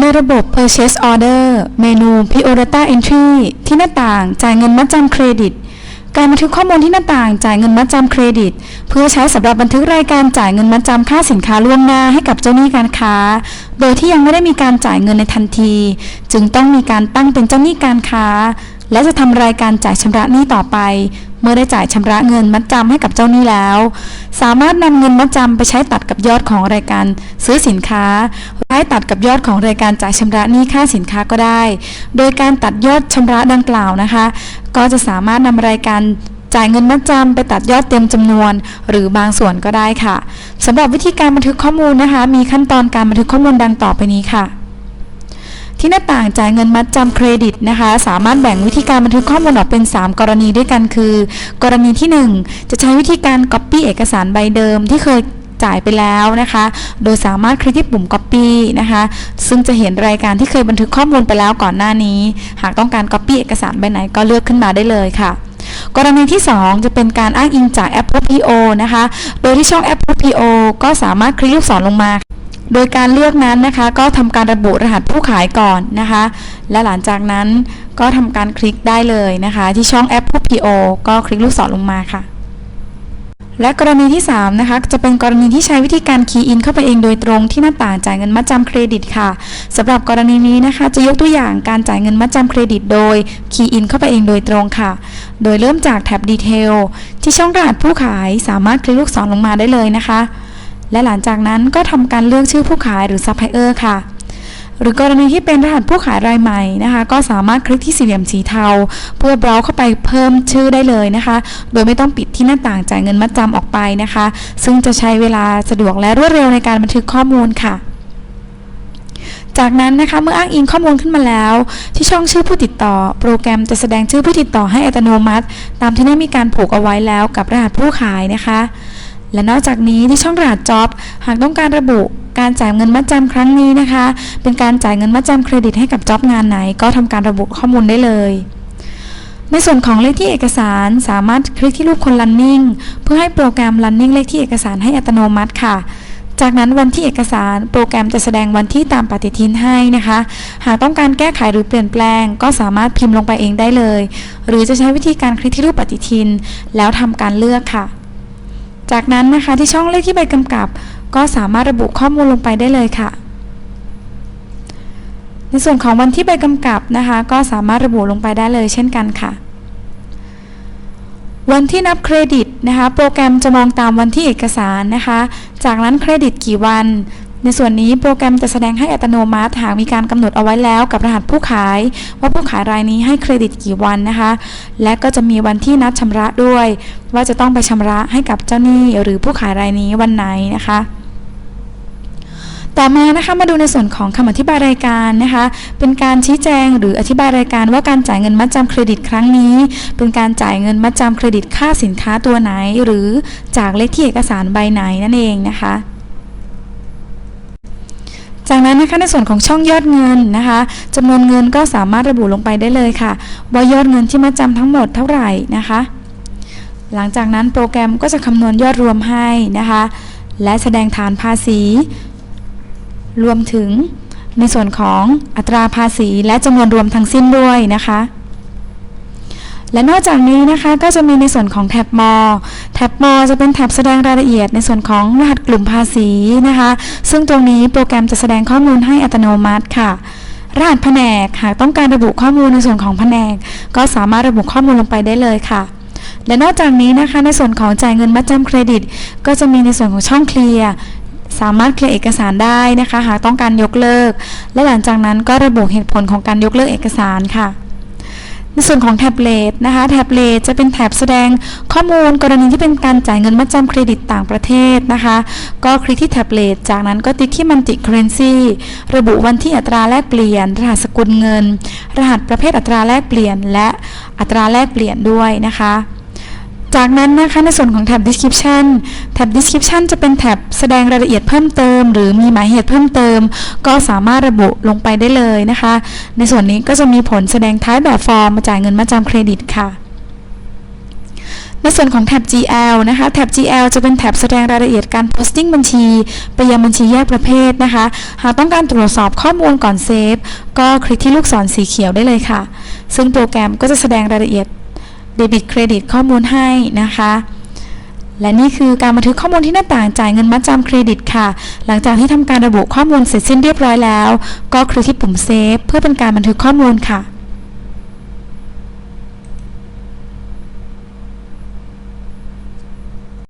ในระบบ Purchase Order เมนู Priorita Entry ที่หน้าต่างจ่ายเงินมัดจำเครดิต การบันทึกข้อมูลที่หน้าต่างจ่ายเงินมัดจำเครดิต เพื่อใช้สำหรับบันทึกรายการจ่ายเงินมัดจำค่าสินค้าล่วงหน้าให้กับเจ้าหนี้การค้า โดยที่ยังไม่ได้มีการจ่ายเงินในทันที จึงต้องมีการตั้งเป็นเจ้าหนี้การค้า และจะทำรายการจ่ายชำระหนี้ต่อไป เมื่อได้จ่ายชำระเงินมัดจำให้กับเจ้าหนี้แล้ว สามารถนำเงินมัดจำไปใช้ตัดกับยอดของรายการซื้อสินค้าใช้ตัดกับยอดของรายการจ่ายชำระหนี้ค่าสินค้าก็ได้ โดยการตัดยอดชำระดังกล่าวนะคะ ก็จะสามารถนำรายการจ่ายเงินมัดจำไปตัดยอดเต็มจำนวน หรือบางส่วนก็ได้ค่ะสำหรับวิธีการบันทึกข้อมูลนะคะ มีขั้นตอนการบันทึกข้อมูลดังต่อไปนี้ค่ะ ที่หน้าต่างจ่ายเงินมัดจำเครดิตนะคะ สามารถแบ่งวิธีการบันทึกข้อมูลออกเป็น 3 กรณีด้วยกันคือ กรณีที่ 1 จะใช้วิธีการ Copy เอกสารใบเดิมที่เคยจ่ายไปแล้วนะคะ โดยสามารถคลิกที่ปุ่ม Copy นะคะ ซึ่งจะเห็นรายการที่เคยบันทึกข้อมูลไปแล้วก่อนหน้านี้ หากต้องการ Copy เอกสารใบไหนก็เลือกขึ้นมาได้เลยค่ะ กรณีที่ 2 จะเป็นการอ้างอิงจากแอป PO นะคะ โดยที่ช่องแอป PO ก็สามารถคลิกลูกศรลงมา โดยการเลือกนั้นนะคะก็ทำการระบุรหัสผู้ขายก่อนนะคะ และหลังจากนั้นก็ทำการคลิกได้เลยนะคะ ที่ช่องแอป PO ก็คลิกลูกศรลงมาค่ะ และกรณีที่ 3 นะคะ จะเป็นกรณีที่ใช้วิธีการคีย์อินเข้าไปเองโดยตรงที่หน้าต่างจ่ายเงินมัดจำเครดิตค่ะสำหรับกรณีนี้นะคะจะยกตัวอย่างการจ่ายเงินมัดจำเครดิตโดยคีย์อินเข้าไปเองโดยตรงค่ะ โดยเริ่มจากแท็บดีเทลที่ช่องรหัสผู้ขายสามารถคลิกลูกศรลงมาได้เลยนะคะ และหลังจากนั้นก็ทำการเลือกชื่อผู้ขายหรือซัพพลายเออร์ค่ะ หรือกรณีที่เป็นรหัสผู้ขายรายใหม่นะคะ ก็สามารถคลิกที่สี่เหลี่ยมสีเทา เพื่อเบราว์เข้าไปเพิ่มชื่อได้เลยนะคะ โดยไม่ต้องปิดที่หน้าต่างจ่ายเงินมัดจำออกไปนะคะ ซึ่งจะใช้เวลาสะดวกและรวดเร็วในการบันทึกข้อมูลค่ะจากนั้นนะคะเมื่ออ้างอิงข้อมูลขึ้นมาแล้ว ที่ช่องชื่อผู้ติดต่อ โปรแกรมจะแสดงชื่อผู้ติดต่อให้อัตโนมัติ ตามที่ได้มีการผูกเอาไว้แล้วกับรหัสผู้ขายนะคะ และนอกจากนี้ที่ช่องรหัสจ็อบ หากต้องการระบุการจ่ายเงินมัดจำครั้งนี้นะคะ เป็นการจ่ายเงินมัดจำเครดิตให้กับจ็อบงานไหน ก็ทำการระบุข้อมูลได้เลยในส่วนของเลขที่เอกสารสามารถคลิกที่รูปคน running เพื่อให้โปรแกรม running เลขที่เอกสารให้อัตโนมัติค่ะ จากนั้นวันที่เอกสารโปรแกรมจะแสดงวันที่ตามปฏิทินให้นะคะ หากต้องการแก้ไขหรือเปลี่ยนแปลง ก็สามารถพิมพ์ลงไปเองได้เลย หรือจะใช้วิธีการคลิกที่รูปปฏิทิน แล้วทำการเลือกค่ะ จากนั้นนะคะที่ช่องเลขที่ใบกำกับ ก็สามารถระบุข้อมูลลงไปได้เลยค่ะ ในส่วนของวันที่ใบกำกับนะคะ ก็สามารถระบุลงไปได้เลยเช่นกันค่ะ วันที่นับเครดิตนะคะ โปรแกรมจะมองตามวันที่เอกสารนะคะ จากนั้นเครดิตกี่วัน ในส่วนนี้โปรแกรมจะแสดงให้อัตโนมัติหากมีการกำหนดเอาไว้แล้วกับรหัสผู้ขาย ว่าผู้ขายรายนี้ให้เครดิตกี่วันนะคะ และก็จะมีวันที่นัดชำระด้วย ว่าจะต้องไปชำระให้กับเจ้าหนี้หรือผู้ขายรายนี้วันไหนนะคะต่อมานะคะมาดูในส่วนของคำอธิบายรายการนะคะ เป็นการชี้แจงหรืออธิบายรายการว่าการจ่ายเงินมัดจำเครดิตครั้งนี้ เป็นการจ่ายเงินมัดจำเครดิตค่าสินค้าตัวไหน หรือจากเลขที่เอกสารใบไหนนั่นเองนะคะ จากนั้นนะคะในส่วนของช่องยอดเงินนะคะจำนวนเงินก็สามารถระบุลงไปได้เลยค่ะ ว่ายอดเงินที่มัดจำทั้งหมดเท่าไหร่นะคะ หลังจากนั้นโปรแกรมก็จะคำนวณยอดรวมให้นะคะ และแสดงฐานภาษี รวมถึงในส่วนของอัตราภาษีและจำนวนรวมทั้งสิ้นด้วยนะคะ และนอกจากนี้นะคะก็จะมีในส่วนของแท็บมอแท็บมอจะเป็นแท็บแสดงรายละเอียดในส่วนของรหัสกลุ่มภาษีนะคะ ซึ่งตรงนี้โปรแกรมจะแสดงข้อมูลให้อัตโนมัติค่ะรหัสแผนกหากต้องการระบุข้อมูลในส่วนของแผนก ก็สามารถระบุข้อมูลลงไปได้เลยค่ะ และนอกจากนี้นะคะในส่วนของจ่ายเงินมัดจำเครดิต ก็จะมีในส่วนของช่องเคลียร์สามารถเคลียร์เอกสารได้นะคะ หากต้องการยกเลิก และหลังจากนั้นก็ระบุเหตุผลของการยกเลิกเอกสารค่ะ ในส่วนของแท็บเล็ตนะคะแท็บเล็ตจะเป็นแท็บแสดงข้อมูลกรณีที่เป็นการจ่ายเงินมัดจำเครดิตต่างประเทศนะคะ ก็คลิกที่แท็บเล็ตจากนั้นก็ติ๊กที่มันติเคเรนซีระบุวันที่อัตราแลกเปลี่ยน รหัสสกุลเงิน รหัสประเภทอัตราแลกเปลี่ยน และอัตราแลกเปลี่ยนด้วยนะคะ จากนั้นนะคะในส่วนของแท็บ description แท็บ description จะเป็นแท็บแสดงรายละเอียดเพิ่มเติม หรือมีหมายเหตุเพิ่มเติม ก็สามารถระบุลงไปได้เลยนะคะ ในส่วนนี้ก็จะมีผลแสดงท้ายแบบฟอร์มมาจ่ายเงินมาจำเครดิตค่ะในส่วนของแท็บ GL นะคะแท็บ GL จะเป็นแท็บแสดงรายละเอียดการ posting บัญชี ไปยังบัญชีแยกประเภทนะคะ หากต้องการตรวจสอบข้อมูลก่อนเซฟ ก็คลิกที่ลูกศรสีเขียวได้เลยค่ะ ซึ่งโปรแกรมก็จะแสดงรายละเอียด เดบิตเครดิตข้อมูลให้นะคะ และนี่คือการบันทึกข้อมูลที่หน้าต่างจ่ายเงินมัดจำเครดิตค่ะ หลังจากที่ทำการระบุข้อมูลเสร็จสิ้นเรียบร้อยแล้ว ก็คลิกที่ปุ่มเซฟเพื่อเป็นการบันทึกข้อมูลค่ะ